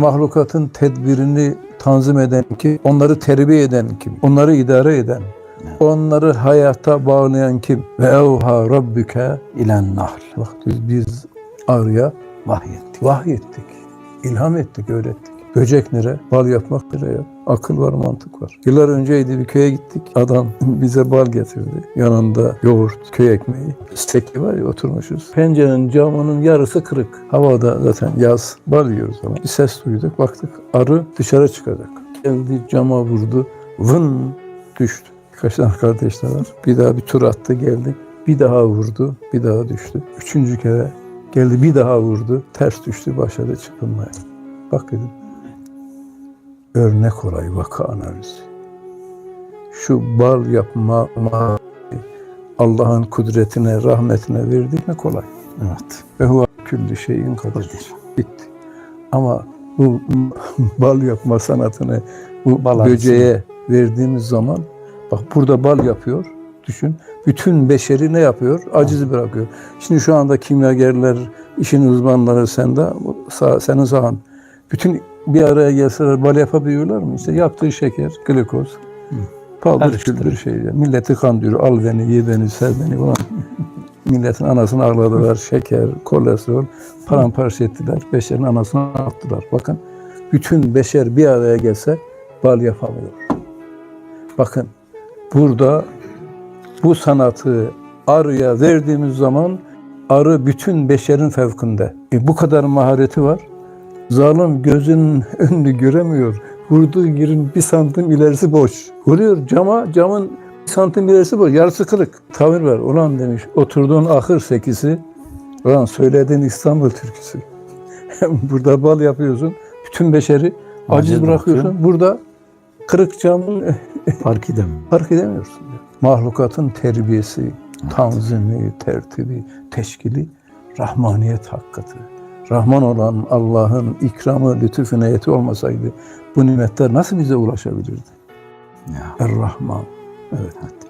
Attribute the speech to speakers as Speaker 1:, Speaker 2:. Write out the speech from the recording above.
Speaker 1: Mahlukatın tedbirini tanzim eden kim? Onları terbiye eden kim? Onları idare eden, onları hayata bağlayan kim? Ve evha rabbuke
Speaker 2: İlen nahl.
Speaker 1: Bak biz, biz arıya
Speaker 2: Vahyettik.
Speaker 1: vahyettik, ilham ettik, öğrettik. Böcek nere? Bal yapmak nere ya? Akıl var, mantık var. Yıllar önceydi bir köye gittik. Adam bize bal getirdi. Yanında yoğurt, köy ekmeği. Steki var ya oturmuşuz. Pencerenin camının yarısı kırık. Havada zaten yaz. Bal yiyoruz ama. Bir ses duyduk. Baktık arı dışarı çıkacak. Geldi cama vurdu. Vın düştü. Birkaç tane kardeşler var. Bir daha bir tur attı geldi. Bir daha vurdu. Bir daha düştü. Üçüncü kere geldi bir daha vurdu. Ters düştü başladı çırpınmaya. Bak dedim. Örnek olay vaka analizi. Şu bal yapma ma- Allah'ın kudretine, rahmetine verdik mi kolay.
Speaker 2: Evet.
Speaker 1: Ve huve külli şeyin kadir.
Speaker 2: Kadir.
Speaker 1: Bitti. Ama bu bal yapma sanatını bu
Speaker 2: Balansını.
Speaker 1: böceğe verdiğimiz zaman bak burada bal yapıyor. Düşün. Bütün beşeri ne yapıyor? Aciz bırakıyor. Şimdi şu anda kimyagerler, işin uzmanları sende, sağ, senin sahan. Bütün bir araya gelseler bal yapabiliyorlar mı? İşte yaptığı şeker, glikoz, paldır küldür şey. Milleti kandırıyor. Al beni, ye beni, sev beni falan. Milletin anasını ağladılar. Şeker, kolesterol paramparça ettiler. Beşerin anasını attılar. Bakın bütün beşer bir araya gelse bal yapamıyor. Bakın burada bu sanatı arıya verdiğimiz zaman arı bütün beşerin fevkinde. E, bu kadar mahareti var. Zalim gözün önünü göremiyor. Vurduğu yerin bir santim ilerisi boş. Vuruyor cama, camın bir santim ilerisi boş. Yarısı kırık. Tavır ver. Ulan demiş oturduğun ahır sekisi. Ulan söylediğin İstanbul türküsü. Burada bal yapıyorsun. Bütün beşeri aciz
Speaker 2: Aciz
Speaker 1: bırakıyorsun. Burada kırık camın
Speaker 2: Fark edemem.
Speaker 1: fark edemiyorsun. Mahlukatın terbiyesi, tanzimi, tertibi, teşkili, rahmaniyet hakikati. Rahman olan Allah'ın ikramı, lütuf inayeti olmasaydı bu nimetler nasıl bize ulaşabilirdi?
Speaker 2: Ya.
Speaker 1: Er-Rahman. Evet.